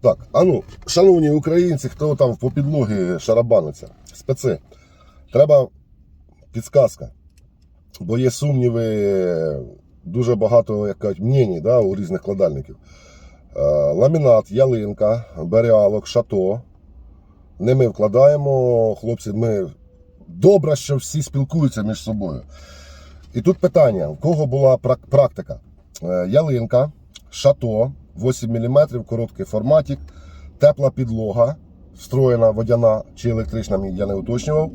Так, а ну, шановні українці, хто там по підлогі шарабаниться, специ, треба підсказка. Бо є сумніви, дуже багато як кажуть, мнені да, у різних кладальників. Е, Ламінат, ялинка, беріалок, шато. Не ми вкладаємо, хлопці, ми добре, що всі спілкуються між собою. І тут питання: у кого була практика? Е, Ялинка, шато, 8 мм, короткий форматик, тепла підлога, встроєна водяна чи електрична, я не уточнював.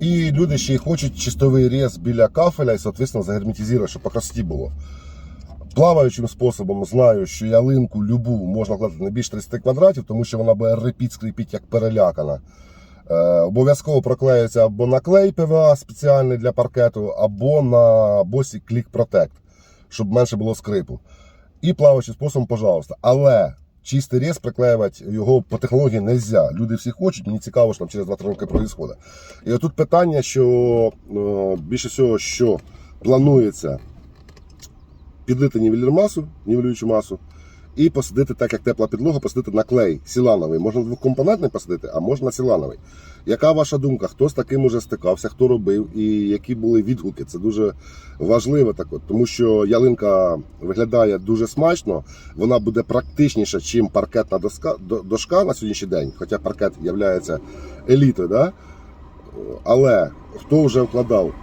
І люди ще й хочуть чистовий рез біля кафеля і, соответственно, загерметизувати, щоб по красоті було. Плаваючим способом знаю, що ялинку любу можна кладати не більше 30 квадратів, тому що вона буде репіть, скрипіть, як перелякана. Е, обов'язково проклеюється або на клей ПВА спеціальний для паркету, або на босі Click Protect, щоб менше було скрипу. І плаваючим способом, пожалуйста. Але чистий рез приклеювати його по технології не можна. Люди всі хочуть, мені цікаво, що там через 2-3 роки відбувається. І отут питання, що е, більше всього, що планується підлити нівелірмасу, нівелюючу масу, і посадити, так як тепла підлога, посадити на клей сілановий. Можна двокомпонентний посадити, а можна сілановий. Яка ваша думка? Хто з таким уже стикався, хто робив і які були відгуки? Це дуже важливо, так от, тому що ялинка виглядає дуже смачно, вона буде практичніша, чим паркетна доска, дошка на сьогоднішній день, хоча паркет є елітою. Да? Але хто вже вкладав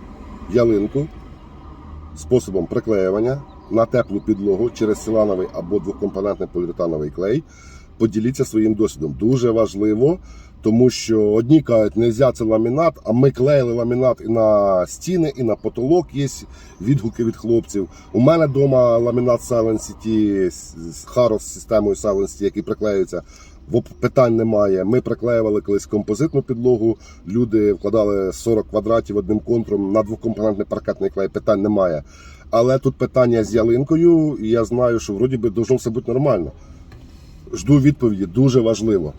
ялинку способом приклеювання на теплу підлогу через силановий або двокомпонентний поліуретановий клей, поділіться своїм досвідом. Дуже важливо, тому що одні кажуть, не можна ламінат, а ми клеїли ламінат і на стіни, і на потолок. Є відгуки від хлопців. У мене вдома ламінат Silent City з Хаros з системою Silent City, який приклеюється. Питань немає. Ми приклеювали колись композитну підлогу. Люди вкладали 40 квадратів одним контуром на двокомпонентний паркетний клей. Питань немає. Але тут питання з ялинкою, і я знаю, що вроді би должно все бути нормально. Жду відповіді, дуже важливо.